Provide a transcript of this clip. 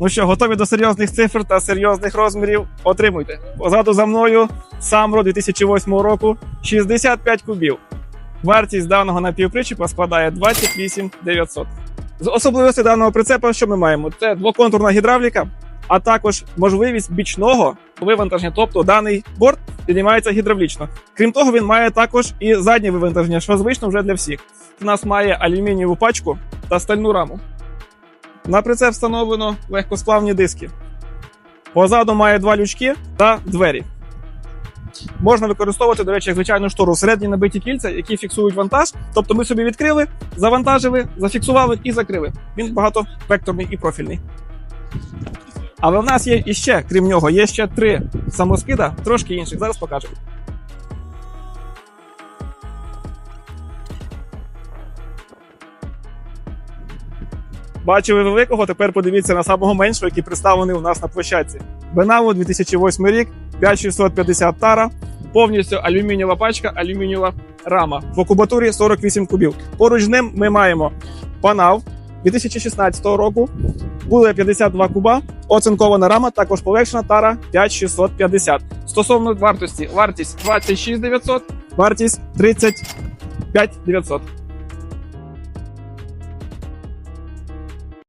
Ну що, готові до серйозних цифр та серйозних розмірів? Отримуйте. Позаду за мною Самро 2008 року 65 кубів. Вартість даного напівпричепа складає 28 900. З особливостей даного прицепа, що ми маємо? Це двоконтурна гідравліка, а також можливість бічного вивантаження. Тобто даний борт піднімається гідравлічно. Крім того, він має також і заднє вивантаження, що звично вже для всіх. У нас має алюмінієву пачку та стальну раму. На прицеп встановлено легкосплавні диски. Позаду має два лючки та двері. Можна використовувати, до речі, як звичайну штору всередині набиті кільця, які фіксують вантаж. Тобто ми собі відкрили, завантажили, зафіксували і закрили. Він багатовекторний і профільний. Але в нас є іще, крім нього, є ще три самоскида, трошки інших. Зараз покажемо. Бачили великого, тепер подивіться на самого меншого, який представлений у нас на площадці. Бенаву 2008 рік, 5650 тара, повністю алюмінієва пачка, алюмінієва рама. В окубатурі 48 кубів. Поруч з ним ми маємо панав 2016 року, буде 52 куба, оцинкована рама, також полегшена тара 5650. Стосовно вартості, вартість 26 900, вартість 35 900.